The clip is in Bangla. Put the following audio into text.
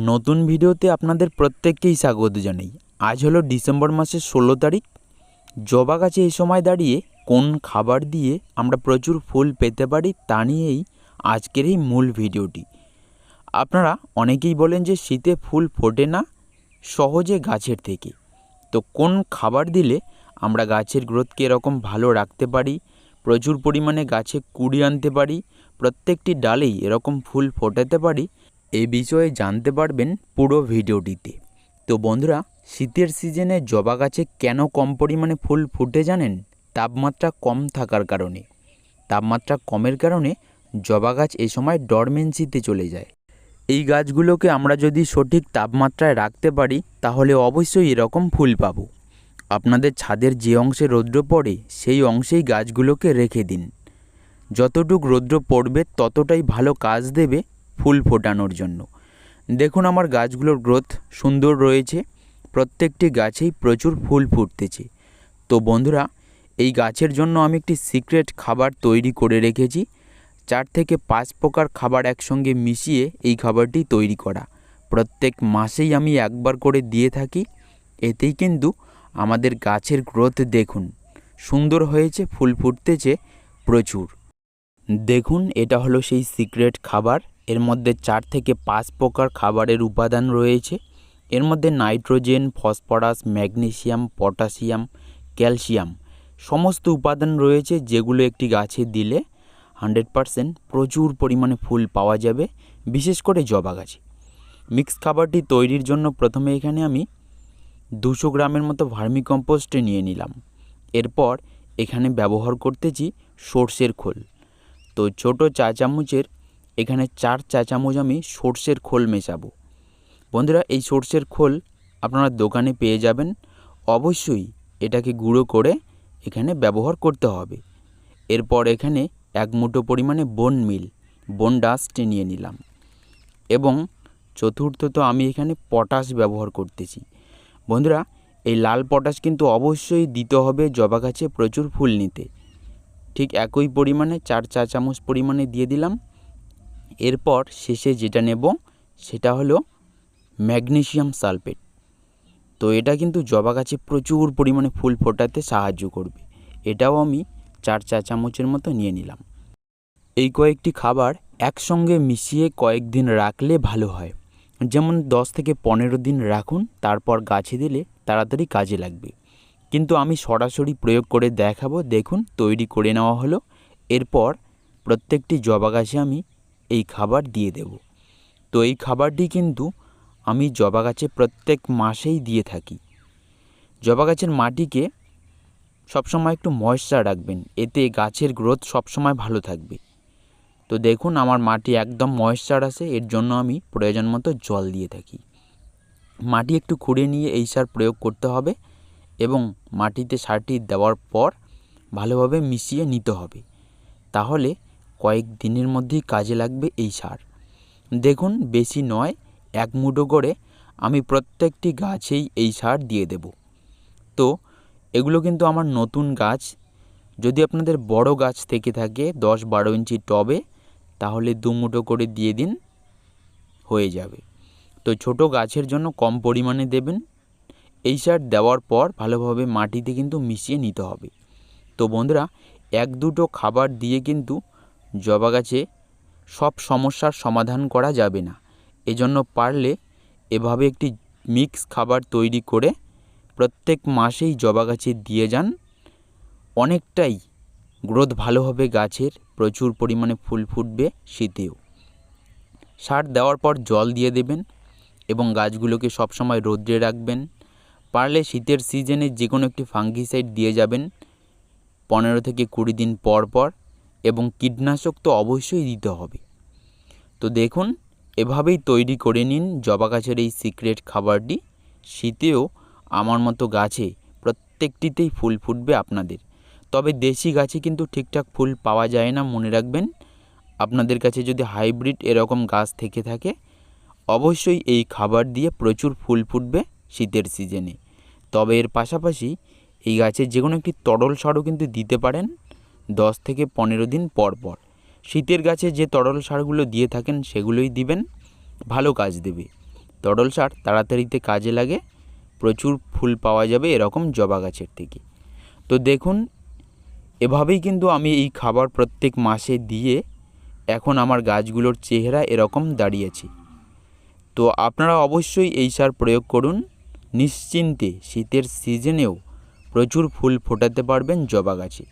নতুন ভিডিওতে আপনাদের প্রত্যেককেই স্বাগত জানাই। আজ হলো ডিসেম্বর মাসের ষোলো তারিখ। জবা গাছে এই সময় দাঁড়িয়ে কোন খাবার দিয়ে আমরা প্রচুর ফুল পেতে পারি তা নিয়েই আজকের এই মূল ভিডিওটি। আপনারা অনেকেই বলেন যে শীতে ফুল ফোটে না সহজে গাছের থেকে। তো কোন খাবার দিলে আমরা গাছের গ্রোথকে এরকম ভালো রাখতে পারি, প্রচুর পরিমাণে গাছে কুড়ি আনতে পারি, প্রত্যেকটি ডালেই এরকম ফুল ফোটাতে পারি এই বিষয়ে জানতে পারবেন পুরো ভিডিওটিতে। তো বন্ধুরা, শীতের সিজনে জবা গাছে কেন কম পরিমাণে ফুল ফুটে জানেন? তাপমাত্রা কম থাকার কারণে। তাপমাত্রা কমের কারণে জবা গাছ এই সময় ডরমেন্সিতে চলে যায়। এই গাছগুলোকে আমরা যদি সঠিক তাপমাত্রায় রাখতে পারি, তাহলে অবশ্যই এরকম ফুল পাবো। আপনাদের ছাদের যে অংশে রৌদ্র পড়ে, সেই অংশেই গাছগুলোকে রেখে দিন। যতটুক রৌদ্র পড়বে, ততটাই ভালো কাজ দেবে ফুল ফোটানোর জন্য। দেখুন আমার গাছগুলোর গ্রোথ সুন্দর রয়েছে, প্রত্যেকটি গাছেই প্রচুর ফুল ফুটতেছে। তো বন্ধুরা, এই গাছের জন্য আমি একটি সিক্রেট খাবার তৈরি করে রেখেছি, চার থেকে পাঁচ প্রকার খাবার একসঙ্গে মিশিয়ে এই খাবারটি তৈরি করা। প্রত্যেক মাসেই আমি একবার করে দিয়ে থাকি, এতেই কিন্তু আমাদের গাছের গ্রোথ দেখুন, সুন্দর হয়েছে, ফুল ফুটতেছে প্রচুর। দেখুন, এটা হলো সেই সিক্রেট খাবার। এর মধ্যে চার থেকে পাঁচ প্রকার খাবারের উপাদান রয়েছে। এর মধ্যে nitrogen, phosphorus, magnesium, potassium, calcium সমস্ত উপাদান রয়েছে যেগুলো একটি গাছে দিলে হান্ড্রেড পারসেন্ট প্রচুর পরিমাণে ফুল পাওয়া যাবে, বিশেষ করে জবা গাছে। মিক্স খাবারটি তৈরির জন্য প্রথমে এখানে আমি দুশো গ্রামের মতো ভার্মি কম্পোস্টে নিয়ে নিলাম। এরপর এখানে ব্যবহার করতেছি সর্ষের খোল। তো ছোট চা চামচের এখানে চার চা চামচ আমি সর্ষের খোল মেশাবো। বন্ধুরা, এই সর্ষের খোল আপনারা দোকানে পেয়ে যাবেন। অবশ্যই এটাকে গুঁড়ো করে এখানে ব্যবহার করতে হবে। এরপর এখানে এক মুঠো পরিমাণে বন মিল, বন ডাস্ট নিয়ে নিলাম। এবং চতুর্থত আমি এখানে পটাশ ব্যবহার করতেছি। বন্ধুরা, এই লাল পটাশ কিন্তু অবশ্যই দিতে হবে জবা গাছে প্রচুর ফুল নিতে। ঠিক একই পরিমাণে চার চা চামচ পরিমাণে দিয়ে দিলাম। এরপর শেষে যেটা নেব সেটা হলো ম্যাগনেশিয়াম সালফেট। তো এটা কিন্তু জবা গাছে প্রচুর পরিমাণে ফুল ফোটাতে সাহায্য করবে। এটাও আমি চার চা চামচের মতো নিয়ে নিলাম। এই কয়েকটি খাবার একসঙ্গে মিশিয়ে কয়েকদিন রাখলে ভালো হয়। যেমন দশ থেকে পনেরো দিন রাখুন, তারপর গাছে দিলে তাড়াতাড়ি কাজে লাগবে। কিন্তু আমি সরাসরি প্রয়োগ করে দেখাবো, দেখুন, তৈরি করে নেওয়া হলো। এরপর প্রত্যেকটি জবা গাছে আমি এই খাবার দিয়ে দেব। তো এই খাবারটি কিন্তু আমি জবা গাছে প্রত্যেক মাসেই দিয়ে থাকি। জবা গাছের মাটিকে সবসময় একটু ময়েশ্চার রাখবেন, এতে গাছের গ্রোথ সবসময় ভালো থাকবে। তো দেখুন, আমার মাটি একদম ময়েশ্চার আছে, এর জন্য আমি প্রয়োজন মতো জল দিয়ে থাকি। মাটি একটু খুঁড়ে নিয়ে এই সার প্রয়োগ করতে হবে এবং মাটিতে সারটি দেওয়ার পর ভালোভাবে মিশিয়ে নিতে হবে। তাহলে কয়েক দিনের মধ্যেই কাজে লাগবে এই সার। দেখুন, বেশি নয়, এক মুঠো করে আমি প্রত্যেকটি গাছেই এই সার দিয়ে দেব। তো, এগুলো কিন্তু আমার নতুন গাছ। যদি আপনাদের বড় গাছ থেকে থাকে দশ বারো ইঞ্চি টবে, তাহলে দু মুঠো করে দিয়ে দিন, হয়ে যাবে। তো, ছোট গাছের জন্য কম পরিমাণে দেবেন। এই সার দেওয়ার পর ভালোভাবে মাটিতে কিন্তু মিশিয়ে নিতে হবে। তো, বন্ধুরা, এক দুটো খাবার দিয়ে কিন্তু জবা গাছে সব সমস্যার সমাধান করা যাবে না। এজন্য পারলে এভাবে একটি মিক্স খাবার তৈরি করে প্রত্যেক মাসেই জবা গাছে দিয়ে যান। অনেকটাই গ্রোথ ভালো হবে গাছের, প্রচুর পরিমাণে ফুল ফুটবে শীতেও। সার দেওয়ার পর জল দিয়ে দেবেন এবং গাছগুলোকে সবসময় রোদ্রে রাখবেন। পারলে শীতের সিজনে যে কোনো একটি ফাঙ্গিসাইড দিয়ে যাবেন। পনেরো থেকে কুড়ি দিন পর পর এবং কীটনাশক তো অবশ্যই দিতে হবে। তো দেখুন, এভাবেই তৈরি করে নিন জবা গাছের এই সিক্রেট খাবারটি। শীতেও আমার মতো গাছে প্রত্যেকটিতেই ফুল ফুটবে আপনাদের। তবে দেশি গাছে কিন্তু ঠিকঠাক ফুল পাওয়া যায় না, মনে রাখবেন। আপনাদের কাছে যদি হাইব্রিড এরকম গাছ থেকে থাকে, অবশ্যই এই খাবার দিয়ে প্রচুর ফুল ফুটবে শীতের সিজনে। তবে এর পাশাপাশি এই গাছের যে কোনো একটি তরল সারও কিন্তু দিতে পারেন। দশ থেকে পনেরো দিন পর পর। শীতের গাছে যে তরল সারগুলো দিয়ে থাকেন, সেগুলোই দিবেন। ভালো কাজ দেবে। তরল সার তাড়াতাড়িতে কাজে লাগে। প্রচুর ফুল পাওয়া যাবে এরকম জবা গাছের থেকে। তো দেখুন, এভাবেই কিন্তু আমি এই খাবার প্রত্যেক মাসে দিয়ে এখন আমার গাছগুলোর চেহারা এরকম দাঁড়িয়েছে তো আপনারা অবশ্যই এই সার প্রয়োগ করুন। নিশ্চিন্তে শীতের সিজনেও প্রচুর ফুল ফোটাতে পারবেন জবা গাছে।